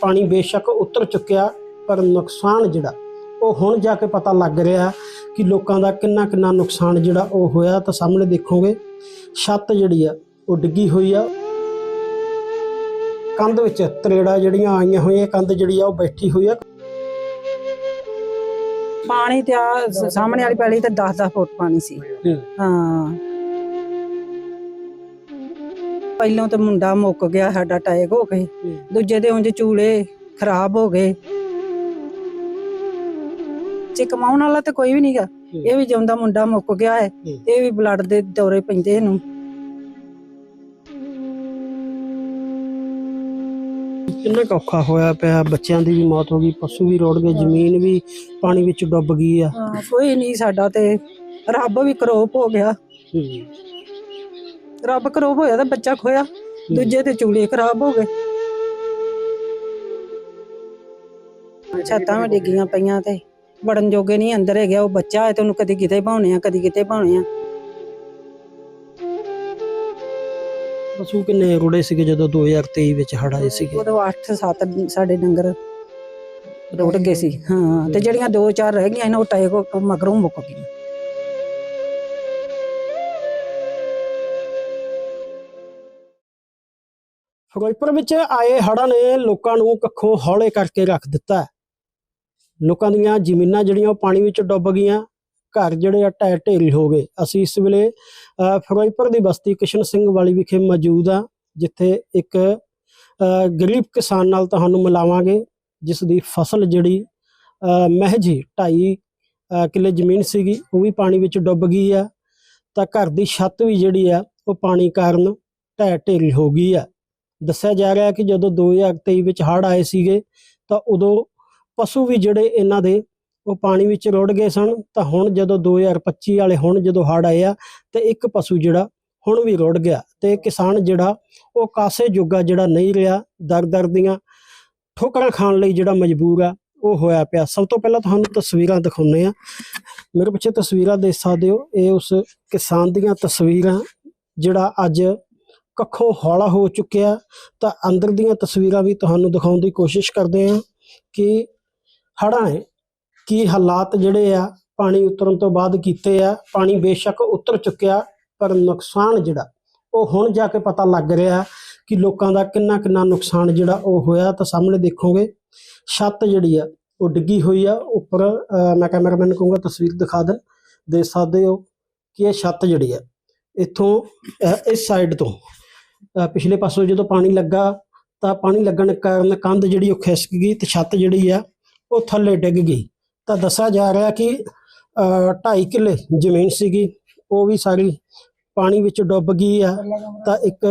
ਪਾਣੀ ਬੇਸ਼ੱਕ ਉਤਰ ਚੁੱਕਿਆ ਪਰ ਨੁਕਸਾਨ ਜਿਹੜਾ ਉਹ ਹੁਣ ਜਾ ਕੇ ਪਤਾ ਲੱਗ ਰਿਹਾ ਕਿ ਲੋਕਾਂ ਦਾ ਕਿੰਨਾ ਕਿੰਨਾ ਨੁਕਸਾਨ ਜਿਹੜਾ ਉਹ ਹੋਇਆ ਤਾਂ ਸਾਹਮਣੇ ਦੇਖੋਗੇ ਛੱਤ ਜਿਹੜੀ ਆ ਉਹ ਡਿੱਗੀ ਹੋਈ ਆ। ਕੰਧ ਵਿੱਚ ਤਰੇੜਾ ਜਿਹੜੀਆਂ ਆਈਆਂ ਹੋਈਆਂ ਕੰਧ ਜਿਹੜੀ ਆ ਉਹ ਬੈਠੀ ਹੋਈ ਆ। ਪਾਣੀ ਤੇ ਆ ਸਾਹਮਣੇ ਵਾਲੀ ਪੈਲੀ ਤੇ 10-10 ਫੁੱਟ ਪਾਣੀ ਸੀ। ਹਾਂ। ਪਹਿਲੋਂ ਤੇ ਮੁੰਡਾ ਮੁੱਕ ਗਿਆ ਸਾਡਾ ਟੈਗ ਹੋ ਗਏ। ਦੂਜੇ ਦੇ ਉਂਝ ਚੂਲੇ ਖਰਾਬ ਹੋ ਗਏ। ਜੇ ਕਮਾਉਣ ਵਾਲਾ ਤੇ ਕੋਈ ਵੀ ਨਹੀਂਗਾ ਇਹ ਵੀ ਜਿਉਂਦਾ ਮੁੰਡਾ ਮੁੱਕ ਗਿਆ ਹੈ ਇਹ ਵੀ ਬਲੱਡ ਦੇ ਦੌਰੇ ਪੈਂਦੇ ਇਹਨੂੰ। ਕਿੰਨਾ ਔਖਾ ਹੋਇਆ ਪਿਆ ਬੱਚਿਆਂ ਦੀ ਵੀ ਮੌਤ ਹੋ ਗਈ ਪਸ਼ੂ ਵੀ ਰੋੜ ਗਏ ਜ਼ਮੀਨ ਵੀ ਪਾਣੀ ਵਿੱਚ ਡੁੱਬ ਗਈ ਆ। ਕੋਈ ਨਹੀਂ ਸਾਡਾ ਤੇ ਰੱਬ ਵੀ ਕਰੋਪ ਹੋ ਗਿਆ। ਰੱਬ ਕਰੋਪ ਹੋਇਆ ਤਾਂ ਬੱਚਾ ਖੋਇਆ ਦੂਜੇ ਤੇ ਚੂਲੇ ਖਰਾਬ ਹੋ ਗਏ। ਛੱਤਾਂ ਵਿੱਚ ਡਿੱਗੀਆਂ ਪਈਆਂ ਤੇ ਵੜਨ ਜੋਗੇ ਨਹੀਂ ਅੰਦਰ ਹੈਗਾ ਉਹ ਬੱਚਾ ਹੈ ਤੇ ਉਹਨੂੰ ਕਦੀ ਕਿਤੇ ਭਾਉਣੇ ਆ ਕਦੀ ਕਿਤੇ ਭਾਉਣੇ ਆ। ਪਸ਼ੂ ਕਿੰਨੇ ਰੁੜੇ ਸੀਗੇ ਜਦੋਂ 2023 ਵਿੱਚ ਆਏ ਸੀਗੇ? ਉਦੋਂ 8 7 ਸਾਡੇ ਡੰਗਰ ਰੁੜ ਗਏ ਸੀ। ਹਾਂ ਤੇ ਜਿਹੜੀਆਂ ਦੋ ਚਾਰ ਰਹਿ ਗਈਆਂ ਇਹਨਾਂ ਉਹ ਟਾਏ ਕੋ ਮਗਰੋਂ ਮੁੱਕ ਗਈਆਂ। ਫਿਰੋਜ਼ਪੁਰ ਵਿੱਚ ਆਏ ਹੜ੍ਹਾਂ ਨੇ ਲੋਕਾਂ ਨੂੰ ਕੱਖੋਂ ਹੌਲੇ ਕਰਕੇ ਰੱਖ ਦਿੱਤਾ ਲੋਕਾਂ ਦੀਆਂ ਜ਼ਮੀਨਾਂ ਜਿਹੜੀਆਂ ਉਹ ਪਾਣੀ ਵਿੱਚ ਡੁੱਬ ਗਈਆਂ ਘਰ ਜਿਹੜੇ ਆ ਢਹਿ ਢੇਰੀ ਹੋ ਗਏ। ਅਸੀਂ ਇਸ ਵੇਲੇ ਫਿਰੋਜ਼ਪੁਰ ਦੀ ਬਸਤੀ ਕਿਸ਼ਨ ਸਿੰਘ ਵਾਲੀ ਵਿਖੇ ਮੌਜੂਦ ਆ ਜਿੱਥੇ ਇੱਕ ਗਰੀਬ ਕਿਸਾਨ ਨਾਲ ਤੁਹਾਨੂੰ ਮਿਲਾਵਾਂਗੇ ਜਿਸ ਦੀ ਫਸਲ ਜਿਹੜੀ ਮਹਿਜ ਹੀ ਢਾਈ ਅ, ਕਿੱਲੇ ਜ਼ਮੀਨ ਸੀਗੀ ਉਹ ਵੀ ਪਾਣੀ ਵਿੱਚ ਡੁੱਬ ਗਈ ਆ। ਤਾਂ ਘਰ ਦੀ ਛੱਤ ਵੀ ਜਿਹੜੀ ਆ ਉਹ ਪਾਣੀ ਕਾਰਨ ਢਹਿ ਢੇਰੀ ਹੋ ਗਈ ਆ। ਦੱਸਿਆ ਜਾ ਰਿਹਾ ਕਿ ਜਦੋਂ 2023 ਵਿੱਚ ਹੜ੍ਹ ਆਏ ਸੀਗੇ, ਤਾਂ ਉਦੋਂ ਪਸ਼ੂ ਵੀ ਜਿਹੜੇ ਇਹਨਾਂ ਦੇ ਉਹ ਪਾਣੀ ਵਿੱਚ ਰੁੜ ਗਏ ਸਨ। ਤਾਂ ਹੁਣ ਜਦੋਂ 2025 ਵਾਲੇ ਹੁਣ ਜਦੋਂ ਹੜ੍ਹ ਆਏ ਆ, ਤੇ ਇੱਕ ਪਸ਼ੂ ਜਿਹੜਾ ਹੁਣ ਵੀ ਰੁੜ ਗਿਆ ਤੇ ਕਿਸਾਨ ਜਿਹੜਾ ਉਹ ਕਾਸੇ ਜੋਗਾ ਜਿਹੜਾ ਨਹੀਂ ਰਿਹਾ ਦਰ ਦਰ ਦੀਆਂ ਠੋਕਰਾਂ ਖਾਣ ਲਈ ਜਿਹੜਾ ਮਜਬੂਰ ਆ, ਉਹ ਹੋਇਆ ਪਿਆ। ਸਭ ਤੋਂ ਪਹਿਲਾਂ ਤੁਹਾਨੂੰ ਤਸਵੀਰਾਂ ਦਿਖਾਉਂਦੇ ਆ ਮੇਰੇ ਪਿੱਛੇ ਤਸਵੀਰਾਂ ਦੇ ਸਕਦੇ ਹੋ। ਇਹ ਉਸ ਕਿਸਾਨ ਦੀਆਂ ਤਸਵੀਰਾਂ ਜਿਹੜਾ ਅੱਜ ਕੱਖੋਂ ਹੌਲਾ ਹੋ ਚੁੱਕਿਆ ਤਾਂ ਅੰਦਰ ਦੀਆਂ ਤਸਵੀਰਾਂ ਵੀ ਤੁਹਾਨੂੰ ਦਿਖਾਉਣ ਦੀ ਕੋਸ਼ਿਸ਼ ਕਰਦੇ ਹਾਂ ਕਿ ਹੜ੍ਹਾਂ ਨੇ ਕੀ ਹਾਲਾਤ ਜਿਹੜੇ ਆ, ਪਾਣੀ ਉਤਰਨ ਤੋਂ ਬਾਅਦ ਕੀਤੇ ਆ, ਪਾਣੀ ਬੇਸ਼ੱਕ ਉਤਰ ਚੁੱਕਿਆ, ਪਰ ਨੁਕਸਾਨ ਜਿਹੜਾ, ਉਹ ਹੁਣ ਜਾ ਕੇ ਪਤਾ ਲੱਗ ਰਿਹਾ ਕਿ ਲੋਕਾਂ ਦਾ ਕਿੰਨਾ ਕਿੰਨਾ ਨੁਕਸਾਨ ਜਿਹੜਾ ਉਹ ਹੋਇਆ, ਤਾਂ ਸਾਹਮਣੇ ਦੇਖੋਗੇ, ਛੱਤ ਜਿਹੜੀ ਆ, ਉਹ ਡਿੱਗੀ ਹੋਈ ਆ, ਉੱਪਰ ਮੈਂ ਕੈਮਰਾਮੈਨ ਨੂੰ ਕਹੂੰਗਾ ਤਸਵੀਰ ਦਿਖਾ ਦੇਣ, ਦੇਖ ਸਕਦੇ ਹੋ ਕਿ ਇਹ ਛੱਤ ਜਿਹੜੀ ਆ, ਇੱਥੋਂ ਇਸ ਸਾਈਡ ਤੋਂ ਪਿਛਲੇ ਪਾਸੋਂ ਜਦੋਂ ਪਾਣੀ ਲੱਗਾ ਤਾਂ ਪਾਣੀ ਲੱਗਣ ਕਾਰਨ ਕੰਧ ਜਿਹੜੀ ਉਹ ਖਿਸਕ ਗਈ ਤੇ ਛੱਤ ਜਿਹੜੀ ਆ ਉਹ ਥੱਲੇ ਡਿੱਗ ਗਈ। ਤਾਂ ਦੱਸਿਆ ਜਾ ਰਿਹਾ ਕਿ 2.5 ਕਿੱਲੇ ਜ਼ਮੀਨ ਸੀਗੀ, ਉਹ ਵੀ ਸਾਰੀ ਪਾਣੀ ਵਿੱਚ ਡੁੱਬ ਗਈ ਆ। ਤਾਂ ਇੱਕ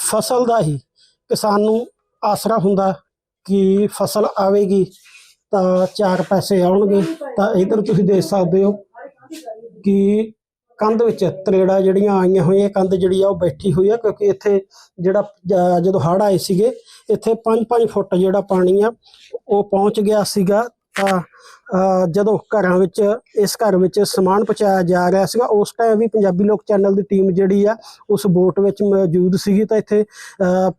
ਫਸਲ ਦਾ ਹੀ ਕਿਸਾਨ ਨੂੰ ਆਸਰਾ ਹੁੰਦਾ ਕਿ ਫਸਲ ਆਵੇਗੀ ਤਾਂ ਚਾਰ ਪੈਸੇ ਆਉਣਗੇ। ਤਾਂ ਇਧਰ ਤੁਸੀਂ ਦੇਖ ਸਕਦੇ ਹੋ ਕਿ ਕੰਧ ਵਿੱਚ ਤਰੇੜਾ ਜਿਹੜੀਆਂ ਆਈਆਂ ਹੋਈਆਂ ਕੰਧ ਜਿਹੜੀ ਆ ਉਹ ਬੈਠੀ ਹੋਈ ਆ ਕਿਉਂਕਿ ਇੱਥੇ ਜਿਹੜਾ ਜਦੋਂ ਹੜ੍ਹ ਆਏ ਸੀਗੇ ਇੱਥੇ 5-5 ਫੁੱਟ ਜਿਹੜਾ ਪਾਣੀ ਆ ਉਹ ਪਹੁੰਚ ਗਿਆ ਸੀਗਾ। ਤਾਂ ਜਦੋਂ ਘਰਾਂ ਵਿੱਚ ਇਸ ਘਰ ਵਿੱਚ ਸਮਾਨ ਪਹੁੰਚਾਇਆ ਜਾ ਰਿਹਾ ਸੀਗਾ ਉਸ ਟਾਈਮ ਵੀ ਪੰਜਾਬੀ ਲੋਕ ਚੈਨਲ ਦੀ ਟੀਮ ਜਿਹੜੀ ਆ ਉਸ ਬੋਟ ਵਿੱਚ ਮੌਜੂਦ ਸੀਗੀ। ਤਾਂ ਇੱਥੇ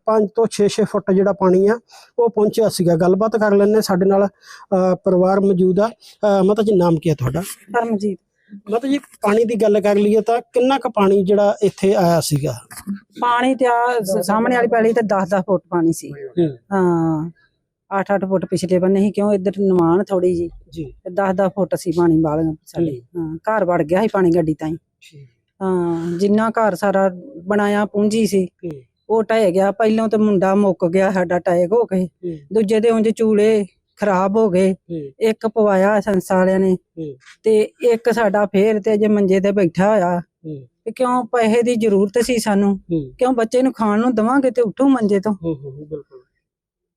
5 ਤੋਂ 6-6 ਫੁੱਟ ਜਿਹੜਾ ਪਾਣੀ ਆ ਉਹ ਪਹੁੰਚਿਆ ਸੀਗਾ। ਗੱਲਬਾਤ ਕਰ ਲੈਣੇ ਸਾਡੇ ਨਾਲ ਪਰਿਵਾਰ ਮੌਜੂਦ ਆ। ਅ, ਮਾਤਾ ਜੀ ਨਾਮ ਕੀ ਹੈ ਤੁਹਾਡਾ? ਪਰਮਜੀਤ ਮਾਤਾ ਜੀ ਪਾਣੀ ਦੀ ਗੱਲ ਕਰ ਲਈਏ ਤਾਂ ਕਿੰਨਾ ਕੁ ਪਾਣੀ ਜਿਹੜਾ ਇੱਥੇ ਆਇਆ ਸੀਗਾ? ਪਾਣੀ ਤੇ ਆ ਸਾਹਮਣੇ ਵਾਲੀ ਪੈਲੀ ਤੇ 10-10 ਫੁੱਟ ਪਾਣੀ ਸੀ। ਹਾਂ। 8-8 ਫੁੱਟ ਪਿਛਲੇ ਬੰਨੇ ਸੀ ਕਿਉਂ ਇੱਧਰ ਨਿਵਾਨ ਥੋੜੀ ਜੀ। ਜੀ 10-10 ਫੁੱਟ ਸੀ ਪਾਣੀ ਵਾਲ ਸਾਡੇ ਹਾਂ। ਘਰ ਵੜ ਗਿਆ ਸੀ ਪਾਣੀ ਗੱਡੀ ਤਾਈਂ। ਹਾਂ ਜਿੰਨਾ ਘਰ ਸਾਰਾ ਬਣਾਇਆ ਪੂੰਜੀ ਸੀ ਉਹ ਟਹਿ ਗਿਆ। ਪਹਿਲੋਂ ਤੇ ਮੁੰਡਾ ਮੁੱਕ ਗਿਆ ਸਾਡਾ ਟੈਗ ਹੋ ਗਏ ਦੂਜੇ ਦੇ ਉਂਝ ਚੂਲੇ ਖਰਾਬ ਹੋ ਗਏ। ਇੱਕ ਪਵਾਇਆ ਸੰਸਾ ਵਾਲਿਆਂ ਨੇ ਤੇ ਇੱਕ ਸਾਡਾ ਫੇਰ ਤੇ ਅਜੇ ਮੰਜੇ ਤੇ ਬੈਠਾ ਹੋਇਆ। ਤੇ ਕਿਉਂ ਪੈਸੇ ਦੀ ਜ਼ਰੂਰਤ ਸੀ ਸਾਨੂੰ? ਕਿਉਂ ਬੱਚੇ ਨੂੰ ਖਾਣ ਨੂੰ ਦਵਾਂਗੇ ਤੇ ਉੱਠੂ ਮੰਜੇ ਤੋਂ?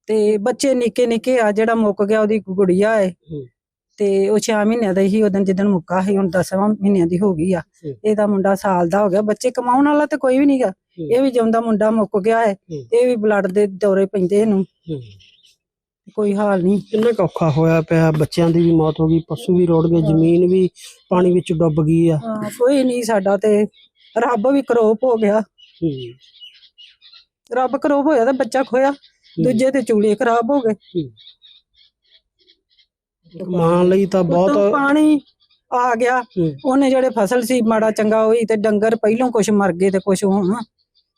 ਤੇ ਬੱਚੇ ਨਿੱਕੇ ਨਿੱਕੇ ਆ ਜਿਹੜਾ ਮੁੱਕ ਗਿਆ ਉਹਦੀ ਗੁੜੀਆ ਏ। ਤੇ ਉਹ 6 ਮਹੀਨਿਆਂ ਦਾ ਹੀ ਉਦੋਂ ਜਿੱਦਣ ਮੁੱਕਾ ਸੀ ਹੁਣ 10 ਮਹੀਨਿਆਂ ਦੀ ਹੋ ਗਈ ਆ। ਇਹਦਾ ਮੁੰਡਾ ਸਾਲ ਦਾ ਹੋ ਗਿਆ। ਬੱਚੇ ਕਮਾਉਣ ਵਾਲਾ ਤੇ ਕੋਈ ਵੀ ਨਹੀਂਗਾ। ਇਹ ਵੀ ਜਿਉਂਦਾ ਮੁੰਡਾ ਮੁੱਕ ਗਿਆ ਹੂੰ। ਇਹ ਵੀ ਬਲੱਡ ਦੇ ਦੌਰੇ ਪੈਂਦੇ ਇਹਨੂੰ। ਕੋਈ ਹਾਲ ਨਹੀਂ। ਕਿੰਨਾ ਕੁ ਔਖਾ ਹੋਇਆ ਪਿਆ ਬੱਚਿਆਂ ਦੀ ਵੀ ਮੌਤ ਹੋ ਗਈ ਪਸ਼ੂ ਵੀ ਰੋੜ ਗਏ ਜ਼ਮੀਨ ਵੀ ਪਾਣੀ ਵਿੱਚ ਡੁੱਬ ਗਈ ਆ। ਹਾਂ, ਕੋਈ ਨਹੀਂ ਸਾਡਾ ਤੇ ਰੱਬ ਵੀ ਕਰੋਪ ਹੋ ਗਿਆ। ਰੱਬ ਕਰੋਪ ਹੋਇਆ ਤਾਂ ਬੱਚਾ ਖੋਇਆ ਦੂਜੇ ਤੇ ਚੂਲੇ ਖਰਾਬ ਹੋ ਗਏ। ਮਾਂ ਲਈ ਤਾਂ ਉੱਤੋਂ ਬਹੁਤ ਪਾਣੀ ਆ ਗਿਆ। ਹੂੰ। ਉਹਨੇ ਜਿਹੜੇ ਫਸਲ ਸੀ ਮਾੜਾ ਚੰਗਾ ਹੋਈ ਤੇ ਡੰਗਰ ਪਹਿਲੋਂ ਕੁਝ ਮਰ ਗਏ ਤੇ ਕੁਝ ਹੁਣ।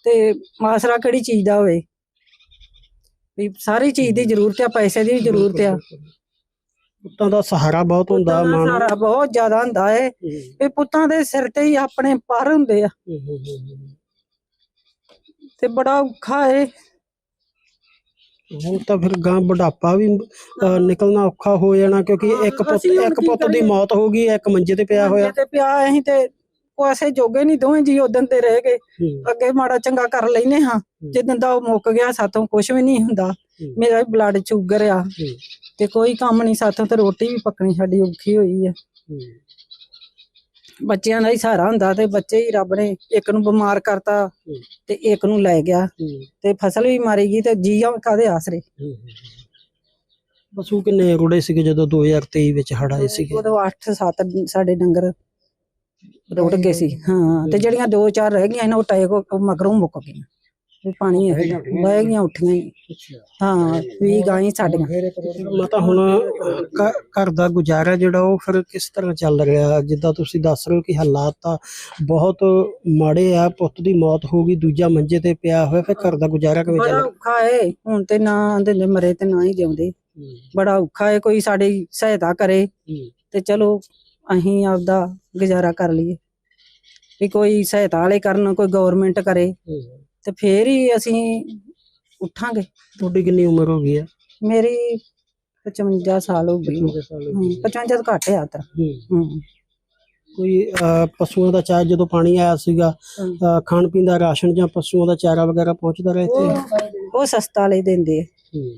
ਤੇ ਆਸਰਾ ਕਿਹੜੀ ਚੀਜ਼ ਦਾ ਹੋਵੇ? ਵੀ ਸਾਰੀ ਚੀਜ਼ ਦੀ ਜ਼ਰੂਰਤ ਆ ਪੈਸੇ ਦੀ ਵੀ ਜ਼ਰੂਰਤ ਆ। ਪੁੱਤਾਂ ਦਾ ਸਹਾਰਾ ਬਹੁਤ ਹੁੰਦਾ ਮਾਂ ਨੂੰ। ਸਹਾਰਾ ਬਹੁਤ ਜ਼ਿਆਦਾ ਹੁੰਦਾ ਏ। ਇਹ ਪੁੱਤਾਂ ਦੇ ਸਿਰ ਤੇ ਹੀ ਆਪਣੇ ਪਰ ਹੁੰਦੇ ਆ। ਤੇ ਬੜਾ ਔਖਾ ਏ। ਹੁਣ ਤਾਂ ਫਿਰ ਗਾਂ ਬੁਢਾਪਾ ਵੀ ਅਹ, ਨਿਕਲਣਾ ਔਖਾ ਹੋ ਜਾਣਾ ਕਿਉਂਕਿ ਇੱਕ ਪੁੱਤ ਅਸੀਂ ਹੁਣ ਇੱਕ ਕੀ ਪੁੱਤ ਦੀ ਕਰੀਏ? ਮੌਤ ਹੋ ਗਈ ਇੱਕ ਮੰਜੇ ਤੇ ਪਿਆ ਹੋਇਆ। ਤੇ ਪਿਆ ਅਸੀਂ ਤੇ ਕੋਸੇ ਜੋਗੇ ਨਹੀਂ ਦੋਵੇਂ ਜੀ ਉਦੋਂ ਤੇ ਰਹਿ ਗਏ। ਅੱਗੇ ਮਾੜਾ ਚੰਗਾ ਕਰ ਲੈਨੇ ਹਾਂ। ਜਦੋਂ ਦਾ ਉਹ ਮੁੱਕ ਗਿਆ ਸਾਥੋਂ ਕੁਝ ਵੀ ਨਹੀਂ ਹੁੰਦਾ। ਮੇਰਾ ਬਲੱਡ ਸ਼ੂਗਰ ਆ। ਤੇ ਕੋਈ ਕੰਮ ਨਹੀਂ ਸਾਥੋਂ ਤੇ ਰੋਟੀ ਵੀ ਪੱਕਣੀ ਸਾਡੀ ਔਖੀ ਹੋਈ ਆ। ਬੱਚਿਆਂ ਦਾ ਹੀ ਸਹਾਰਾ ਹੁੰਦਾ ਤੇ ਬੱਚੇ ਹੀ ਰੱਬ ਨੇ ਇੱਕ ਨੂੰ ਬਿਮਾਰ ਕਰਤਾ। ਤੇ ਇੱਕ ਨੂੰ ਲੈ ਗਿਆ। ਤੇ ਫਸਲ ਵੀ ਮਾਰੀ ਗਈ ਤੇ ਜੀਆਂ ਕਾਦੇ ਆਸਰੇ। ਪਸ਼ੂ ਕਿੰਨੇ ਰੁੜੇ ਸੀਗੇ ਜਦੋਂ 2023 ਵਿੱਚ ਹੜ ਆਏ ਸੀਗੇ? ਉਦੋਂ 8 7 ਸਾਡੇ ਡੰਗਰ ਰੁੜ ਗਏ ਸੀ। ਹਾਂ ਤੇ ਜਿਹੜੀਆਂ ਦੋ ਚਾਰ ਰਹਿ ਗਈਆਂ ਇਹਨਾਂ ਉਹ ਟਾਏ ਕੋ ਮਗਰੋਂ ਮੁੱਕ ਗਈਆਂ। ਵੀ ਪਾਣੀ ਇਹ ਬਹਿ ਗਈਆਂ ਉੱਠੀਆਂ ਹੀ। ਹਾਂ ਵੀ ਗਾਈ ਸਾਡੀਆਂ। ਮਾਤਾ ਹੁਣ ਘ- ਘਰ ਦਾ ਗੁਜ਼ਾਰਾ ਜਿਹੜਾ ਉਹ ਫਿਰ ਕਿਸ ਤਰ੍ਹਾਂ ਚੱਲ ਰਿਹਾ? ਜਿੱਦਾਂ ਤੁਸੀਂ ਦੱਸ ਰਹੇ ਹੋ ਕਿ ਹਾਲਾਤ ਤਾਂ ਬਹੁਤ ਮਾੜੇ ਆ ਪੁੱਤ ਦੀ ਮੌਤ ਹੋ ਗਈ ਦੂਜਾ ਮੰਜੇ ਤੇ ਪਿਆ ਹੋਇਆ ਫਿਰ ਘਰ ਦਾ ਗੁਜ਼ਾਰਾ ਕਿਵੇਂ ਬੜਾ ਔਖਾ ਏ। ਹੁਣ ਤੇ ਨਾ ਆਂਦੇ ਮਰੇ ਤੇ ਨਾ ਹੀ ਜਿਉਂਦੇ। ਬੜਾ ਔਖਾ ਏ ਕੋਈ ਸਾਡੀ ਸਹਾਇਤਾ ਕਰੇ। ਤੇ ਚਲੋ ਅਸੀਂ ਆਪਦਾ ਗੁਜ਼ਾਰਾ ਕਰ ਲਈਏ। ਵੀ ਕੋਈ ਸਹਾਇਤਾ ਵਾਲੇ ਕਰਨ ਕੋਈ ਗਵਰਨਮੈਂਟ ਕਰੇ। ਤੇ ਫੇਰ ਹੀ ਅਸੀਂ ਉੱਠਾਂਗੇ। ਤੁਹਾਡੀ ਕਿੰਨੀ ਉਮਰ ਹੋ ਗਈ ਹੈ? ਮੇਰੀ 55 ਸਾਲ ਹੋ ਗਈ। ਹੂੰ, 55 ਤੋਂ ਘੱਟ ਆ ਤਾਂ। ਹੂੰ। ਕੋਈ ਪਸ਼ੂਆਂ ਦਾ ਚਾਰਾ ਜਦੋਂ ਪਾਣੀ ਆਇਆ ਸੀਗਾ ਖਾਣ ਪੀਣ ਦਾ ਰਾਸ਼ਨ ਜਾਂ ਪਸ਼ੂਆਂ ਦਾ ਚਾਰਾ ਵਗੈਰਾ ਪਹੁੰਚਦਾ ਰਿਹਾ ਇੱਥੇ? ਉਹ ਸਸਤਾ ਵਾਲੇ ਦਿੰਦੇ ਆ।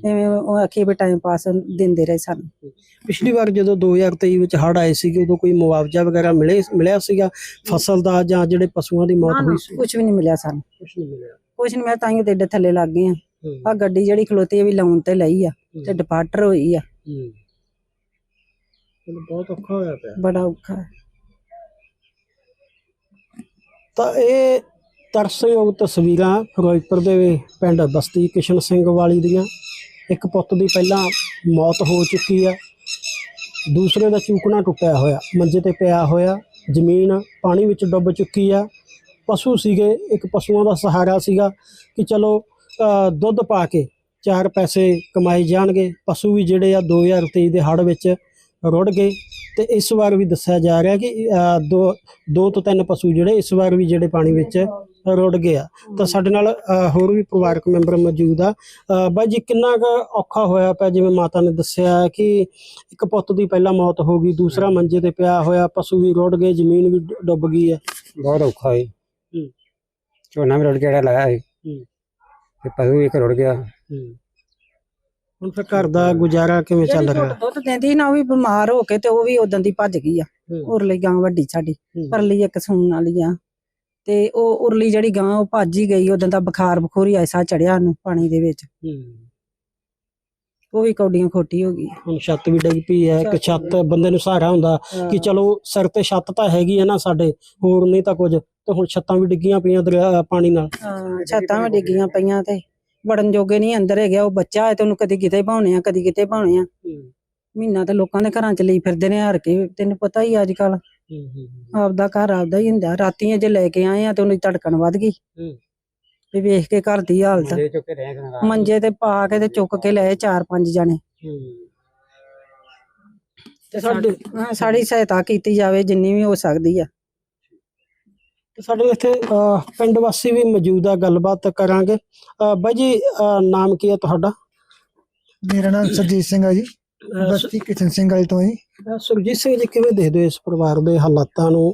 ਐਵੇਂ ਉਹ ਆਖੀ ਵੀ ਟਾਈਮ ਪਾਸ ਦਿੰਦੇ ਰਹੇ ਸਾਨੂੰ। ਪਿਛਲੀ ਵਾਰ ਜਦੋਂ 2023 ਵਿੱਚ ਹੜ੍ਹ ਆਏ ਸੀਗੇ ਉਦੋਂ ਕੋਈ ਮੁਆਵਜ਼ਾ ਵਗੈਰਾ ਮਿਲੇ ਮਿਲਿਆ ਸੀਗਾ ਫਸਲ ਦਾ ਜਾਂ ਜਿਹੜੇ ਪਸ਼ੂਆਂ ਦੀ ਮੌਤ ਹੋਈ ਸੀ? ਕੁਝ ਵੀ ਨਹੀਂ ਮਿਲਿਆ ਸਾਨੂੰ। ਕੁਝ ਨਹੀਂ ਮਿਲਿਆ। ਕੁਝ ਨਹੀਂ ਮੈਂ ਤਾਂ ਹੀ ਥੱਲੇ ਲੱਗ ਗਈ ਆ ਆ ਗੱਡੀ ਜਿਹੜੀ ਖਲੋਤੀ ਵੀ ਲਾਉਣ ਤੇ ਲਈ ਆ ਤੇ ਡਿਪਾਰਟਰ ਹੋਈ ਆ। ਬਹੁਤ ਔਖਾ ਹੋਇਆ ਪਿਆ। ਬੜਾ ਔਖਾ। ਤਾਂ ਇਹ ਤਰਸਯੋਗ ਤਸਵੀਰਾਂ ਫਿਰੋਜ਼ਪੁਰ ਦੇ ਪਿੰਡ ਬਸਤੀ ਕਿਸ਼ਨ ਸਿੰਘ ਵਾਲੀ ਦੀਆਂ। ਇੱਕ ਪੁੱਤ ਦੀ ਪਹਿਲਾਂ ਮੌਤ ਹੋ ਚੁੱਕੀ ਆ ਦੂਸਰੇ ਦਾ ਚੂਕਣਾ ਟੁੱਟਿਆ ਹੋਇਆ, ਮੰਜੇ ਤੇ ਪਿਆ ਹੋਇਆ, ਜ਼ਮੀਨ ਪਾਣੀ ਵਿੱਚ ਡੁੱਬ ਚੁੱਕੀ ਆ ਪਸ਼ੂ ਸੀਗੇ, ਇੱਕ ਪਸ਼ੂਆਂ ਦਾ ਸਹਾਰਾ ਸੀਗਾ ਕਿ ਚਲੋ ਦੁੱਧ ਪਾ ਕੇ ਚਾਰ ਪੈਸੇ ਕਮਾਏ ਜਾਣਗੇ। ਪਸ਼ੂ ਵੀ ਜਿਹੜੇ ਆ 2023 ਦੇ ਹੜ੍ਹ ਵਿੱਚ ਰੁੜ ਗਏ ਤੇ ਇਸ ਵਾਰ ਵੀ ਦੱਸਿਆ ਜਾ ਰਿਹਾ ਕਿ ਦੋ ਦੋ ਤੋਂ ਤਿੰਨ ਪਸ਼ੂ ਜਿਹੜੇ ਇਸ ਵਾਰ ਵੀ ਜਿਹੜੇ ਪਾਣੀ ਵਿੱਚ ਰੁੜ ਗਏ ਆ ਤਾਂ ਸਾਡੇ ਨਾਲ ਹੋਰ ਵੀ ਪਰਿਵਾਰਕ ਮੈਂਬਰ ਮੌਜੂਦ ਆ। ਬਾਈ ਜੀ ਕਿੰਨਾ ਕੁ ਔਖਾ ਹੋਇਆ ਪਿਆ? ਜਿਵੇਂ ਮਾਤਾ ਨੇ ਦੱਸਿਆ ਕਿ ਇੱਕ ਪੁੱਤ ਦੀ ਪਹਿਲਾਂ ਮੌਤ ਹੋ ਗਈ ਦੂਸਰਾ ਮੰਜੇ ਤੇ ਪਿਆ ਹੋਇਆ ਪਸ਼ੂ ਵੀ ਰੁੜ ਗਏ ਜ਼ਮੀਨ ਵੀ ਡੁੱਬ ਗਈ ਹੈ। ਬਹੁਤ ਔਖਾ ਹੈ। ਝੋਨਾ ਵੀ ਰੁੜ ਗਿਆ ਜਿਹੜਾ ਲਾਇਆ ਹੈ। ਤੇ ਪਸ਼ੂ ਵੀ ਇੱਕ ਰੁੜ ਗਿਆ। ਹੁਣ ਫਿਰ ਘਰ ਦਾ ਗੁਜ਼ਾਰਾ ਕਿਵੇਂ ਚੱਲ ਰਿਹਾ? ਦੁੱਧ ਦਿੰਦੀ ਨਾ ਉਹ ਵੀ ਬਿਮਾਰ ਹੋ ਕੇ ਤੇ ਉਹ ਵੀ ਉਦੋਂ ਦੀ ਭੱਜ ਗਈ ਆ। ਹੂੰ। ਉਰਲੀ ਗਾਂ ਵੱਡੀ ਸਾਡੀ। ਹੂੰ। ਪਰਲੀ ਇੱਕ ਸੂਣ ਵਾਲੀ ਆ। ਤੇ ਉਹ ਉਰਲੀ ਜਿਹੜੀ ਗਾਂ ਉਹ ਭੱਜ ਹੀ ਗਈ ਉਦੋਂ ਦਾ ਬੁਖਾਰ ਬਖੂਰੀ ਐਸਾ ਚੜਿਆ ਉਹਨੂੰ ਪਾਣੀ ਦੇ ਵਿੱਚ। ਉਹ ਵੀ ਕੌਡੀਆਂ ਖੋਟੀ ਹੋ ਗਈ। ਹੁਣ ਛੱਤ ਵੀ ਡਿੱਗ ਪਈ ਹੈ ਇੱਕ ਛੱਤ ਬੰਦੇ ਨੂੰ ਸਹਾਰਾ ਹੁੰਦਾ ਕਿ ਚਲੋ ਸਿਰ ਤੇ ਛੱਤ ਤਾਂ ਹੈਗੀ ਹੈ ਨਾ ਸਾਡੇ ਹੋਰ ਨਹੀਂ ਤਾਂ ਕੁਝ ਤੇ ਹੁਣ ਛੱਤਾਂ ਵੀ ਡਿੱਗੀਆਂ ਪਈਆਂ ਦਰਿਆ ਪਾਣੀ ਨਾਲ। ਹਾਂ ਛੱਤਾਂ ਵੀ ਡਿੱਗੀਆਂ ਪਈਆਂ ਤੇ ਵੜਨ ਜੋਗੇ ਨਹੀਂ ਅੰਦਰ ਹੈਗਾ ਉਹ ਬੱਚਾ ਹੈ ਤੇ ਉਹਨੂੰ ਕਦੀ ਕਿਤੇ ਭਾਉਣੇ ਆ ਕਦੀ ਕਿਤੇ ਭਾਉਣੇ ਆ। ਮਹੀਨਾ ਤੇ ਲੋਕਾਂ ਦੇ ਘਰਾਂ ਚ ਲਈ ਫਿਰਦੇ ਨੇ ਹਾਰ ਕੇ ਤੈਨੂੰ ਪਤਾ ਹੀ ਅੱਜ ਕੱਲ ਆਪਦਾ ਘਰ ਆਪਦਾ ਹੀ ਹੁੰਦਾ। ਰਾਤੀਆਂ ਜੇ ਲੈ ਕੇ ਆਏ ਆ ਤੇ ਉਹਦੀ ਧੜਕਣ ਵੱਧ ਗਈ। ਹੂੰ। ਵੀ ਵੇਖ ਕੇ ਘਰ ਦੀ ਹਾਲਤ। ਮੰਜੇ ਤੇ ਪਾ ਕੇ ਤੇ ਚੁੱਕ ਕੇ ਲਏ ਚਾਰ ਪੰਜ ਜਣੇ। ਤੇ ਸਾਡੇ ਸਾਡੀ ਸਹਾਇਤਾ ਕੀਤੀ ਜਾਵੇ ਜਿੰਨੀ ਵੀ ਹੋ ਸਕਦੀ ਆ। ਤੇ ਸਾਡੇ ਇੱਥੇ ਪਿੰਡ ਵਾਸੀ ਵੀ ਮੌਜੂਦ ਆ। ਗੱਲਬਾਤ ਕਰਾਂਗੇ। ਬਾਈ ਜੀ ਨਾਮ ਕੀ ਹੈ ਤੁਹਾਡਾ? ਮੇਰਾ ਨਾਮ ਸਰਜੀਤ ਸਿੰਘ ਹੈ ਜੀ। ਬਸਤੀ ਕਿਸ਼ਨ ਸਿੰਘ ਵਾਲੀ ਤੋਂ ਜੀ। ਸੁਰਜੀਤ ਸਿੰਘ ਜੀ ਕਿਵੇਂ ਦੇਖਦੇ ਹੋ ਇਸ ਪਰਿਵਾਰ ਦੇ ਹਾਲਾਤਾਂ ਨੂੰ?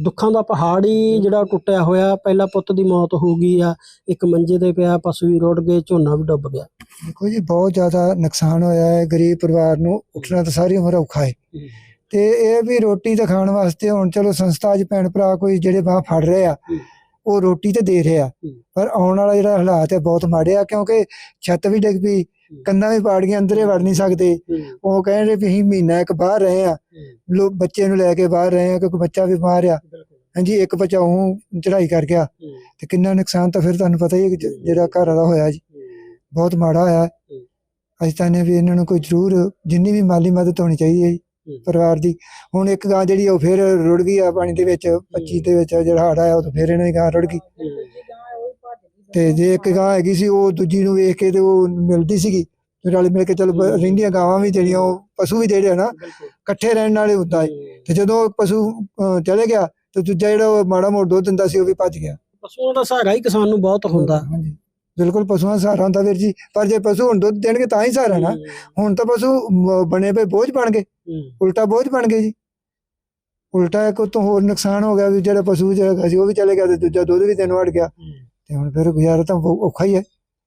ਦੁੱਖਾਂ ਦਾ ਪਹਾੜ ਹੀ ਜਿਹੜਾ ਟੁੱਟਿਆ ਹੋਇਆ ਪਹਿਲਾ ਪੁੱਤ ਦੀ ਮੌਤ ਹੋ ਗਈ ਆ ਇੱਕ ਮੰਜੇ ਤੇ ਪਿਆ ਪਸ਼ੂ ਵੀ ਰੁੜ ਗਏ ਝੋਨਾ ਵੀ ਡੁੱਬ ਗਿਆ। ਦੇਖੋ ਜੀ ਬਹੁਤ ਜ਼ਿਆਦਾ ਨੁਕਸਾਨ ਹੋਇਆ ਹੈ ਗਰੀਬ ਪਰਿਵਾਰ ਨੂੰ ਉੱਠਣਾ ਤਾਂ ਸਾਰੀ ਉਮਰ ਔਖਾ ਹੈ। ਤੇ ਇਹ ਵੀ ਰੋਟੀ ਤਾਂ ਖਾਣ ਵਾਸਤੇ ਹੁਣ ਚਲੋ ਸੰਸਥਾ 'ਚ ਭੈਣ ਭਰਾ ਕੋਈ ਜਿਹੜੇ ਬਾਹ ਫੜ ਰਹੇ ਆ। ਉਹ ਰੋਟੀ ਤੇ ਦੇ ਰਹੇ ਆ। ਪਰ ਆਉਣ ਵਾਲਾ ਜਿਹੜਾ ਹਾਲਾਤ ਹੈ ਬਹੁਤ ਮਾੜੇ ਆ ਕਿਉਂਕਿ ਛੱਤ ਵੀ ਡਿੱਗ ਪਈ ਕੰਧਾਂ ਵੀ ਪਾੜ ਗਈਆਂ ਅੰਦਰੇ ਵੜ ਨਹੀਂ ਸਕਦੇ। ਉਹ ਕਹਿੰਦੇ ਵੀ ਅਸੀਂ ਮਹੀਨਾ ਇੱਕ ਬਾਹਰ ਰਹੇ ਆ ਲੋਕ ਬੱਚੇ ਨੂੰ ਲੈ ਕੇ ਬਾਹਰ ਰਹੇ ਆ ਕਿਉਂਕਿ ਬੱਚਾ ਵੀ ਬਿਮਾਰ ਆ। ਹਾਂਜੀ ਇੱਕ ਬੱਚਾ ਉਹ ਚੜਾਈ ਕਰ ਗਿਆ। ਤੇ ਕਿੰਨਾ ਨੁਕਸਾਨ ਤਾਂ ਫਿਰ ਤੁਹਾਨੂੰ ਪਤਾ ਹੀ ਹੈ ਜਿਹੜਾ ਘਰ ਦਾ ਹੋਇਆ ਜੀ। ਬਹੁਤ ਮਾੜਾ ਹੋਇਆ। ਅਸੀਂ ਚਾਹੁੰਦੇ ਹਾਂ ਵੀ ਇਹਨਾਂ ਨੂੰ ਕੋਈ ਜ਼ਰੂਰ ਜਿੰਨੀ ਵੀ ਮਾਲੀ ਮਦਦ ਹੋਣੀ ਚਾਹੀਦੀ ਹੈ ਪਰਿਵਾਰ ਦੀ। ਹੁਣ ਇੱਕ ਗਾਂ ਜਿਹੜੀ ਉਹ ਫਿਰ ਰੁੜ ਗਈ ਆ ਪਾਣੀ ਦੇ ਵਿੱਚ 25 ਦੇ ਵਿੱਚ ਜਿਹੜਾ ਹੜ੍ਹ ਆਇਆ ਉਹ ਫਿਰ ਇਹਨਾਂ ਦੀ ਗਾਂ ਰੁੜ ਗਈ। ਤੇ ਜੇ ਇੱਕ ਗਾਂ ਹੈਗੀ ਸੀ ਉਹ ਦੂਜੀ ਨੂੰ ਵੇਖ ਕੇ ਤੇ ਉਹ ਮਿਲਦੀ ਸੀਗੀ। ਤੇ ਰਲ ਮਿਲ ਕੇ ਚਲ ਰਹਿੰਦੀਆਂ ਗਾਵਾਂ ਵੀ ਜਿਹੜੀਆਂ ਉਹ ਪਸ਼ੂ ਵੀ ਜਿਹੜੇ ਆ ਨਾ ਇਕੱਠੇ ਰਹਿਣ ਵਾਲੇ ਹੁੰਦਾ ਹੈ ਤੇ ਜਦੋਂ ਪਸ਼ੂ ਅਹ, ਚਲੇ ਗਿਆ ਤੇ ਦੂਜਾ ਜਿਹੜਾ ਉਹ ਮਾੜਾ ਮੋੜ ਦੁੱਧ ਦਿੰਦਾ ਸੀ ਉਹ ਵੀ ਭੱਜ ਗਿਆ। ਪਸ਼ੂਆਂ ਦਾ ਸਹਾਰਾ ਹੀ ਕਿਸਾਨ ਨੂੰ ਬਹੁਤ ਹੁੰਦਾ। ਹਾਂਜੀ। ਬਿਲਕੁਲ ਪਸ਼ੂਆਂ ਦਾ ਸਹਾਰਾ ਹੁੰਦਾ ਵੀਰ ਜੀ। ਪਰ ਜੇ ਪਸ਼ੂ ਹੁਣ ਦੁੱਧ ਦੇਣਗੇ ਤਾਂ ਹੀ ਸਹਾਰਾ ਨਾ। ਹੁਣ ਤਾਂ ਪਸ਼ੂ ਮ- ਬਣੇ ਪਏ ਬੋਝ ਬਣ ਗਏ। ਉਲਟਾ ਬੋਝ ਬਣ ਗਏ ਜੀ। ਉਲਟਾ ਇੱਕ ਤੋਂ ਹੋਰ ਨੁਕਸਾਨ ਹੋ ਗਿਆ ਵੀ ਜਿਹੜਾ ਪਸ਼ੂ ਜਿਹੜਾ ਸੀ ਉਹ ਵੀ ਚਲੇ ਗਿਆ ਤੇ ਦੂਜਾ ਦੁੱਧ ਵੀ ਤੈਨੂੰ ਵੜ ਗਿਆ। ਤੇ ਹੁਣ ਫਿਰ ਗੁਜ਼ਾਰਾ ਤਾਂ ਔਖਾ ਹੀ ਹੈ।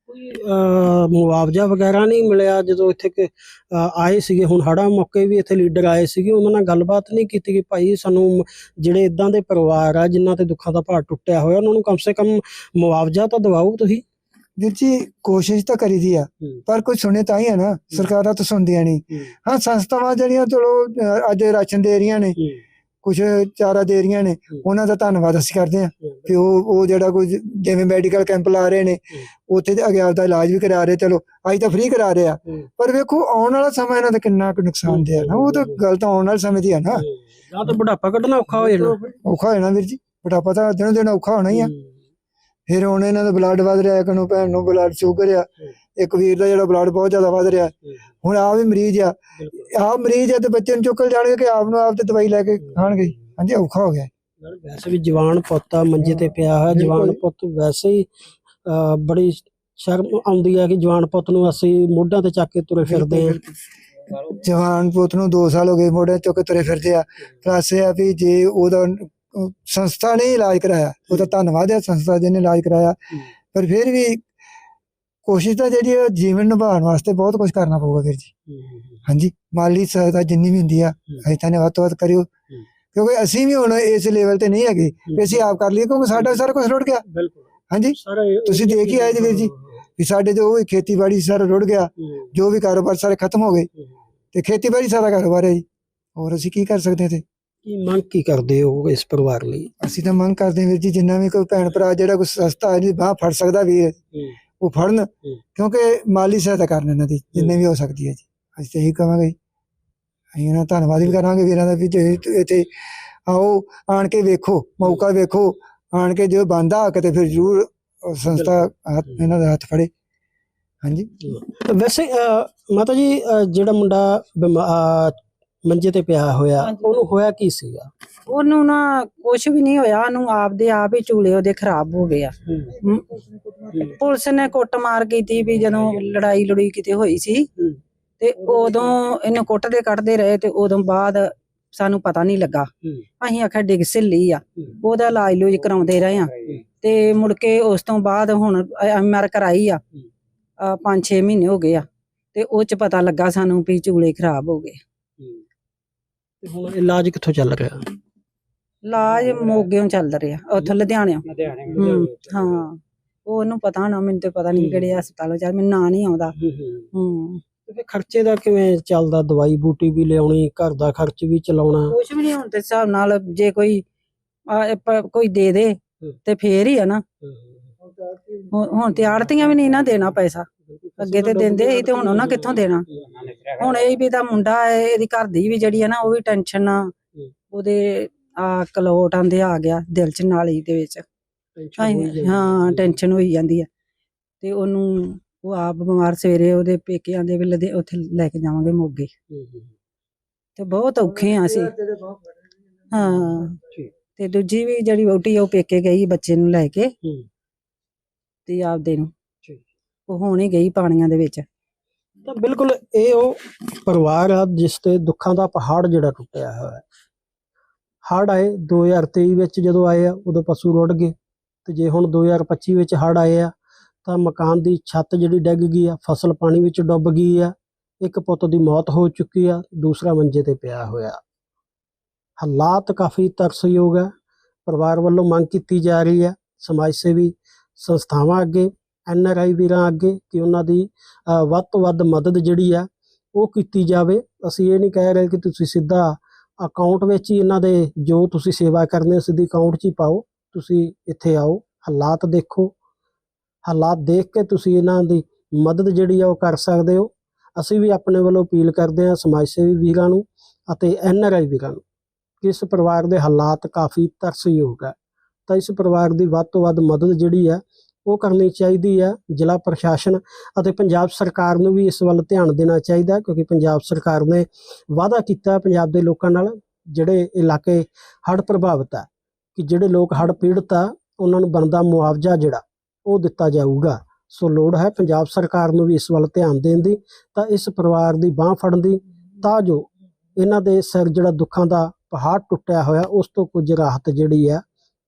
ਕੋਈ ਅਹ, ਮੁਆਵਜ਼ਾ ਵਗੈਰਾ ਨਹੀਂ ਮਿਲਿਆ ਜਦੋਂ ਇੱਥੇ ਕਿ ਅਹ, ਆਏ ਸੀਗੇ। ਹੁਣ ਹੜਾ ਮੌਕੇ ਵੀ ਇੱਥੇ ਲੀਡਰ ਆਏ ਸੀਗੇ। ਉਹਨਾਂ ਨਾਲ ਗੱਲਬਾਤ ਨਹੀਂ ਕੀਤੀ ਕਿ ਭਾਈ ਸਾਨੂੰ ਮ- ਜਿਹੜੇ ਇਦਾਂ ਦੇ ਪਰਿਵਾਰ ਆ ਜਿਨ੍ਹਾਂ ਤੇ ਦੁੱਖਾਂ ਦਾ ਭਾਰ ਟੁੱਟਿਆ ਹੋਇਆ ਉਹਨਾਂ ਨੂੰ ਕਮ ਸੇ ਕਮ ਮੁਆਵਜ਼ਾ ਤਾਂ ਦਿਵਾਓ ਤੁਸੀਂ। ਵੀਰ ਜੀ ਕੋਸ਼ਿਸ਼ ਤਾਂ ਕਰੀਦੀ ਆ ਹੂੰ। ਪਰ ਕੋਈ ਸੁਣੇ ਤਾਂ ਹੀ ਹੈ ਨਾ। ਸਰਕਾਰਾਂ ਤਾਂ ਸੁਣਦੀਆਂ ਨਹੀਂ। ਹੂੰ। ਸੰਸਥਾਵਾਂ ਜਿਹੜੀਆਂ ਚਲੋ ਅਹ, ਅੱਜ ਰਾਸ਼ਨ ਦੇ ਰਹੀਆਂ ਨੇ। ਕੁਝ ਚਾਰਾ ਦੇ ਰਹੀਆਂ ਨੇ। ਉਹਨਾਂ ਦਾ ਧੰਨਵਾਦ ਅਸੀਂ ਕਰਦੇ ਹਾਂ। ਕਿ ਉਹ ਉਹ ਜਿਹੜਾ ਕੋਈ ਜਿਵੇਂ ਮੈਡੀਕਲ ਕੈਂਪ ਲਾ ਰਹੇ ਨੇ। ਉੱਥੇ ਤੇ ਅਗੇ ਆਪਦਾ ਇਲਾਜ ਵੀ ਕਰਾ ਰਹੇ ਚਲੋ ਅੱਜ ਤਾਂ ਫ੍ਰੀ ਕਰਾ ਰਹੇ ਆ। ਪਰ ਵੇਖੋ ਆਉਣ ਵਾਲਾ ਸਮਾਂ ਇਹਨਾਂ ਦਾ ਕਿੰਨਾ ਕੁ ਨੁਕਸਾਨ ਦੇ ਆ ਨਾ ਉਹ ਤਾਂ ਗੱਲ ਤਾਂ ਆਉਣ ਵਾਲੇ ਸਮੇਂ ਦੀ ਆ ਨਾ। ਜਾਂ ਤਾਂ ਬੁਢਾਪਾ ਕੱਢਣਾ ਔਖਾ ਹੋ ਜਾਣਾ। ਔਖਾ ਹੋਣਾ ਵੀਰ ਜੀ ਬੁਢਾਪਾ ਤਾਂ ਦਿਨੋਂ ਦਿਨ ਔਖਾ ਹੋਣਾ ਹੀ ਆ। ਫਿਰ ਹੁਣ ਇਹਨਾਂ ਦਾ ਬਲੱਡ ਵੱਧ ਰਿਹਾ ਇੱਕ ਨੂੰ ਭੈਣ ਨੂੰ ਬਲੱਡ ਸ਼ੂਗਰ ਆ। ਇੱਕ ਵੀਰ ਦਾ ਜਿਹੜਾ ਬਲੱਡ ਬਹੁਤ ਜ਼ਿਆਦਾ ਵੱਧ ਰਿਹਾ। ਹੁਣ ਆ ਵੀ ਮਰੀਜ਼ ਆ। ਆ ਮਰੀਜ਼ ਆ ਤੇ ਬੱਚੇ ਨੂੰ ਚੁੱਕਲ ਜਾਣਗੇ ਕਿ ਆਪ ਨੂੰ ਆਪ ਤੇ ਦਵਾਈ ਲੈ ਕੇ ਖਾਣਗੇ। ਹਾਂਜੀ ਔਖਾ ਹੋ ਗਿਆ। ਵੈਸੇ ਵੀ ਜਵਾਨ ਪੁੱਤ ਆ ਮੰਜੇ ਤੇ ਪਿਆ ਹੋਇਆ। ਜਵਾਨ। ਪੁੱਤ ਵੈਸੇ ਹੀ ਬੜੀ ਸ਼ਰਮ ਆਉਂਦੀ ਹੈ ਕਿ ਜਵਾਨ ਪੁੱਤ ਨੂੰ ਅਸੀਂ ਮੋਢਿਆਂ ਤੇ ਚੱਕ ਕੇ ਤੁਰੇ ਫਿਰਦੇ ਆ। ਜਵਾਨ ਪੁੱਤ ਨੂੰ 2 ਸਾਲ ਹੋ ਗਏ ਮੋਢੇ ਚੁੱਕ ਤੁਰੇ ਫਿਰਦੇ ਆ। ਪਲੱਸ ਇਹ ਆ ਵੀ ਜੇ ਉਹਦਾ ਸੰਸਥਾ ਨੇ ਇਲਾਜ ਕਰਾਇਆ। ਉਹਦਾ ਧੰਨਵਾਦ ਹੈ ਸੰਸਥਾ ਜਿਹਨੇ ਇਲਾਜ ਕਰਾਇਆ। ਪਰ ਫਿਰ ਵੀ ਕੋਸ਼ਿਸ਼ ਤਾਂ ਜਿਹੜੀ ਹੈ ਜੀਵਨ ਨਿਭਾਉਣ ਵਾਸਤੇ ਬਹੁਤ ਕੁਝ ਕਰਨਾ ਪਊਗਾ ਵੀਰ ਜੀ। ਹਾਂਜੀ ਮਾਲੀ ਸਹਾਇਤਾ ਜਿੰਨੀ ਵੀ ਹੁੰਦੀ ਆ ਅਸੀਂ ਤਾਂ ਵੱਧ ਤੋਂ ਵੱਧ ਕਰਿਓ। ਕਿਉਂਕਿ ਅਸੀਂ ਵੀ ਹੁਣ ਇਸ ਲੈਵਲ ਤੇ ਨਹੀਂ ਹੈਗੇ ਵੀ ਅਸੀਂ ਆਪ ਕਰ ਲਈਏ ਕਿਉਂਕਿ ਸਾਡਾ ਸਾਰਾ ਕੁਝ ਰੁੜ ਗਿਆ। ਹਾਂਜੀ ਤੁਸੀਂ ਦੇਖ ਹੀ ਆਏ ਜੀ ਵੀਰ ਜੀ। ਵੀ ਸਾਡੇ ਜੋ ਖੇਤੀਬਾੜੀ ਸਾਰਾ ਰੁੜ ਗਿਆ ਜੋ ਵੀ ਕਾਰੋਬਾਰ ਸਾਰੇ ਖਤਮ ਹੋ ਗਏ ਤੇ ਖੇਤੀਬਾੜੀ ਸਾਰਾ ਕਾਰੋਬਾਰ ਹੈ ਜੀ। ਹੋਰ ਅਸੀਂ ਕੀ ਕਰ ਸਕਦੇ ਤੇ ਕੀ ਮੰਗ ਕੀ ਕਰਦੇ ਹੋ ਇਸ ਪਰਿਵਾਰ ਲਈ? ਅਸੀਂ ਤਾਂ ਮੰਗ ਕਰਦੇ ਵੀਰ ਜੀ ਜਿੰਨਾ ਵੀ ਕੋਈ ਭੈਣ ਭਰਾ ਜਿਹੜਾ ਕੋਈ ਸਸਤਾ ਹੈ ਜੀ ਬਾਹ ਫੜ ਸਕਦਾ ਵੀਰ। ਉਹ ਫੜਨ ਕਿਉਂਕਿ ਮਾਲੀ ਸਹਾਇਤਾ ਕਰਨ ਇਹਨਾਂ ਦੀ ਜਿੰਨੇ ਵੀ ਹੋ ਸਕਦੀ ਹੈ ਜੀ। ਅਸੀਂ ਤਾਂ ਇਹੀ ਕਹਾਂਗੇ। ਅਸੀਂ ਇਹਨਾਂ ਧੰਨਵਾਦ ਵੀ ਕਰਾਂਗੇ ਵੀਰਾਂ ਦਾ ਵੀ ਜੇ ਇੱਥੇ ਆਓ ਆਣ ਕੇ ਵੇਖੋ ਮੌਕਾ ਵੇਖੋ ਆਣ ਕੇ ਜੋ ਬੰਦਾ ਆ ਕਿਤੇ ਫਿਰ ਜ਼ਰੂਰ ਸੰਸਥਾ ਹੱਥ- ਇਹਨਾਂ ਦਾ ਹੱਥ ਫੜੇ। ਹਾਂਜੀ? ਵੈਸੇ ਮਾਤਾ ਜੀ ਜਿਹੜਾ ਮੁੰਡਾ ਮੰਜੇ ਤੇ ਪਿਆ ਹੋਇਆ। ਹਾਂਜੀ। ਉਹਨੂੰ ਹੋਇਆ ਕੀ ਸੀਗਾ? ਉਹਨੂੰ ਨਾ ਕੁਝ ਵੀ ਨਹੀਂ ਹੋਇਆ। ਉਹਨੂੰ ਆਪਦੇ ਆਪ ਹੀ ਚੂਲੇ ਉਹਦੇ ਖਰਾਬ ਹੋ ਗਏ ਆ। ਪੁਲਿਸ ਨੇ ਕੁੱਟਮਾਰ ਕੀਤੀ ਵੀ ਜਦੋਂ ਲੜਾਈ ਲੜੀ ਕਿਤੇ ਹੋਈ ਸੀ। ਹੂੰ। ਤੇ ਉਦੋਂ ਇਹਨੂੰ ਕੁੱਟਦੇ ਕੱਟਦੇ ਰਹੇ ਤੇ ਉਦੋਂ ਬਾਅਦ ਸਾਨੂੰ ਪਤਾ ਨਹੀਂ ਲੱਗਾ। ਹੂੰ। ਅਸੀਂ ਆਖਿਆ ਡਿੱਗ ਸਿੱਲੀ ਆ। ਹੂੰ। ਉਹਦਾ ਇਲਾਜ ਲੂਜ ਕਰਾਉਂਦੇ ਰਹੇ ਆ। ਤੇ ਮੁੜ ਕੇ ਉਸ ਤੋਂ ਬਾਅਦ ਹੁਣ ਐਮਆਰ ਕਰਾਈ ਆ। 5-6 ਮਹੀਨੇ ਹੋ ਗਏ ਆ। ਤੇ ਉਹ ਚ ਪਤਾ ਲੱਗਾ ਸਾਨੂੰ ਵੀ ਚੂਲੇ ਖਰਾਬ ਹੋ ਗਏ। ਤੇ ਹੁਣ ਇਲਾਜ ਕਿੱਥੋਂ ਚੱਲ ਰਿਹਾ? ਇਲਾਜ ਮੋਗਿਓਂ ਚੱਲ ਰਿਹਾ ਉੱਥੋਂ ਲੁਧਿਆਣਿਓਂ ਲੁਧਿਆਣੇ ਹੂੰ, ਉਹ ਉਹਨੂੰ ਪਤਾ ਹੋਣਾ ਮੈਨੂੰ ਤੇ ਪਤਾ ਨਹੀਂ। ਕਿਹੜੇ ਹਸਪਤਾਲ ਚ ਮੈਨੂੰ ਨਾਂ ਨਹੀਂ ਆਉਂਦਾ। ਹੂੰ ਤੇ ਫਿਰ ਖਰਚੇ ਦਾ ਕਿਵੇਂ ਚੱਲਦਾ? ਦਵਾਈ ਬੂਟੀ ਵੀ ਲਿਆਉਣੀ ਘਰ ਦਾ ਖਰਚ ਵੀ ਚਲਾਉਣਾ? ਕੁਛ ਵੀ ਨਹੀਂ ਹੁਣ ਤੇ ਹਿਸਾਬ ਨਾਲ ਜੇ ਕੋਈ ਆ, ਇਹ ਪ- ਕੋਈ ਦੇ ਦੇ ਤੇ ਫੇਰ ਹੀ ਆ ਨਾ। ਹੁਣ ਹੁਣ ਤੇ ਆੜਤੀਆਂ ਵੀ ਨਹੀਂ ਨਾ ਦੇਣਾ ਪੈਸਾ। ਅੱਗੇ ਤੇ ਦਿੰਦੇ ਸੀ ਤੇ ਹੁਣ ਉਹਨਾਂ ਕਿੱਥੋਂ ਦੇਣਾ? ਹੁਣ ਇਹ ਵੀ ਤਾਂ ਮੁੰਡਾ ਹੈ ਇਹਦੀ ਘਰ ਦੀ ਵੀ ਜਿਹੜੀ ਆ ਨਾ ਉਹ ਵੀ ਟੈਨਸ਼ਨ ਉਹਦੇ ਆ ਕਲੋਟ ਆਂਦੇ ਆ ਗਿਆ ਦਿਲ ਚ ਨਾਲੀ ਦੇ ਵਿੱਚ। ਟੈਨਸ਼ਨ ਹੋਈ ਜਾਂਦੀ ਹੈ। ਹਾਂ ਟੈਨਸ਼ਨ ਹੋਈ ਜਾਂਦੀ ਹੈ। ਤੇ ਉਹਨੂੰ ਉਹ ਆਪ ਬਿਮਾਰ ਸਵੇਰੇ ਉਹਦੇ ਪੇਕੇ ਆਂਦੇ ਵੀ ਲਦੇ ਉੱਥੇ ਲੈ ਕੇ ਜਾਵਾਂਗੇ ਮੋਗੇ। ਹੂੰ, ਹੂੰ, ਤੇ ਬਹੁਤ ਔਖੇ ਆ ਅਸੀਂ। ਹਾਂ। ਤੇ ਦੂਜੀ ਵੀ ਜਿਹੜੀ ਵਹੁਟੀ ਆ ਉਹ ਪੇਕੇ ਗਈ ਬੱਚੇ ਨੂੰ ਲੈ ਕੇ। ਹੂੰ। ਤੇ ਆਪਦੇ ਨੂੰ। ਉਹ ਹੁਣ ਹੀ ਗਈ ਪਾਣੀਆਂ ਦੇ ਵਿੱਚ। ਤਾਂ ਬਿਲਕੁਲ ਇਹ ਉਹ ਪਰਿਵਾਰ ਆ ਜਿਸ ਤੇ ਦੁੱਖਾਂ ਦਾ ਪਹਾੜ ਜਿਹੜਾ ਟੁੱਟਿਆ ਹੋਇਆ ਹੈ। ਹੜ੍ਹ ਆਏ 2023 ਵਿੱਚ ਜਦੋਂ ਆਏ ਆ ਉਦੋਂ ਪਸ਼ੂ ਰੁੜ ਗਏ। ਤੇ ਜੇ ਹੁਣ 2025 ਵਿੱਚ ਹੜ੍ਹ ਆਏ ਆ ਤਾਂ ਮਕਾਨ ਦੀ ਛੱਤ ਜਿਹੜੀ ਡਿੱਗ ਗਈ ਆ ਫਸਲ ਪਾਣੀ ਵਿੱਚ ਡੁੱਬ ਗਈ ਆ। ਇੱਕ ਪੁੱਤ ਦੀ ਮੌਤ ਹੋ ਚੁੱਕੀ ਆ ਦੂਸਰਾ ਮੰਜੇ ਤੇ ਪਿਆ ਹੋਇਆ। ਹਾਲਾਤ ਕਾਫੀ ਤਰਸਯੋਗ ਆ। ਪਰਿਵਾਰ ਵੱਲੋਂ ਮੰਗ ਕੀਤੀ ਜਾ ਰਹੀ ਹੈ ਸਮਾਜ ਸੇਵੀ ਸੰਸਥਾਵਾਂ ਅੱਗੇ, ਐਨ ਆਰ ਆਈ ਵੀਰਾਂ ਅੱਗੇ ਕਿ ਉਹਨਾਂ ਦੀ ਵੱਧ ਤੋਂ ਵੱਧ ਮਦਦ ਜਿਹੜੀ ਆ, ਉਹ ਕੀਤੀ ਜਾਵੇ। ਅਸੀਂ ਇਹ ਨਹੀਂ ਕਹਿ ਰਹੇ ਕਿ ਤੁਸੀਂ ਸਿੱਧਾ ਅਕਾਊਂਟ ਵਿੱਚ ਹੀ ਇਹਨਾਂ ਦੇ ਜੋ ਤੁਸੀਂ ਸੇਵਾ ਕਰਨੇ ਹੈ ਸਿੱਧੀ ਅਕਾਊਂਟ 'ਚ ਹੀ ਪਾਓ। ਤੁਸੀਂ ਇੱਥੇ ਆਓ, ਹਾਲਾਤ ਦੇਖੋ। ਹਾਲਾਤ ਦੇਖ ਕੇ ਤੁਸੀਂ ਇਹਨਾਂ ਦੀ ਮਦਦ ਜਿਹੜੀ ਆ, ਉਹ ਕਰ ਸਕਦੇ ਹੋ। ਅਸੀਂ ਵੀ ਆਪਣੇ ਵੱਲੋਂ ਅਪੀਲ ਕਰਦੇ ਹਾਂ ਸਮਾਜ ਸੇਵੀ ਵੀਰਾਂ ਨੂੰ ਅਤੇ ਐਨਆਰਆਈ ਵੀਰਾਂ ਨੂੰ ਕਿ ਇਸ ਪਰਿਵਾਰ ਦੇ ਹਾਲਾਤ ਕਾਫੀ ਤਰਸਯੋਗ ਹੈ ਤਾਂ ਇਸ ਪਰਿਵਾਰ ਦੀ ਵੱਧ ਤੋਂ ਵੱਧ ਮਦਦ ਜਿਹੜੀ ਹੈ ਉਹ ਕਰਨੀ ਚਾਹੀਦੀ ਹੈ ਜ਼ਿਲ੍ਹਾ ਪ੍ਰਸ਼ਾਸਨ ਅਤੇ ਪੰਜਾਬ ਸਰਕਾਰ ਨੂੰ ਵੀ ਇਸ ਵੱਲ ਧਿਆਨ ਦੇਣਾ ਚਾਹੀਦਾ ਕਿਉਂਕਿ ਪੰਜਾਬ ਸਰਕਾਰ ਨੇ ਵਾਅਦਾ ਕੀਤਾ ਪੰਜਾਬ ਦੇ ਲੋਕਾਂ ਨਾਲ, ਜਿਹੜੇ ਇਲਾਕੇ ਹੜ੍ਹ ਪ੍ਰਭਾਵਿਤ ਆ, ਕਿ ਜਿਹੜੇ ਲੋਕ ਹੜ੍ਹ ਪੀੜਤ ਆ, ਉਹਨਾਂ ਨੂੰ ਬਣਦਾ ਮੁਆਵਜ਼ਾ ਜਿਹੜਾ, ਉਹ ਦਿੱਤਾ ਜਾਊਗਾ। ਸੋ ਲੋੜ ਹੈ ਪੰਜਾਬ ਸਰਕਾਰ ਨੂੰ ਵੀ ਇਸ ਵੱਲ ਧਿਆਨ ਦੇਣ ਦੀ, ਤਾਂ ਇਸ ਪਰਿਵਾਰ ਦੀ ਬਾਹ ਫੜਨ ਦੀ, ਤਾਂ ਜੋ ਇਹਨਾਂ ਦੇ ਸਿਰ ਜਿਹੜਾ ਦੁੱਖਾਂ ਦਾ ਪਹਾੜ ਟੁੱਟਿਆ ਹੋਇਆ, ਉਸ ਤੋਂ ਕੁਝ ਰਾਹਤ ਜਿਹੜੀ ਹੈ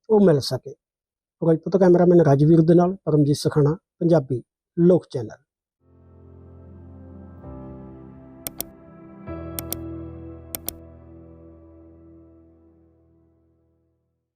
ਉਹ ਮਿਲ ਸਕੇ। ਫਿਰੋਜ਼ਪੁਰ ਤੋਂ ਕੈਮਰਾਮੈਨ ਰਾਜਵੀਰ ਦੇ ਨਾਲ ਪਰਮਜੀਤ ਸਖਾਣਾ ਪੰਜਾਬੀ ਲੋਕ ਚੈਨਲ।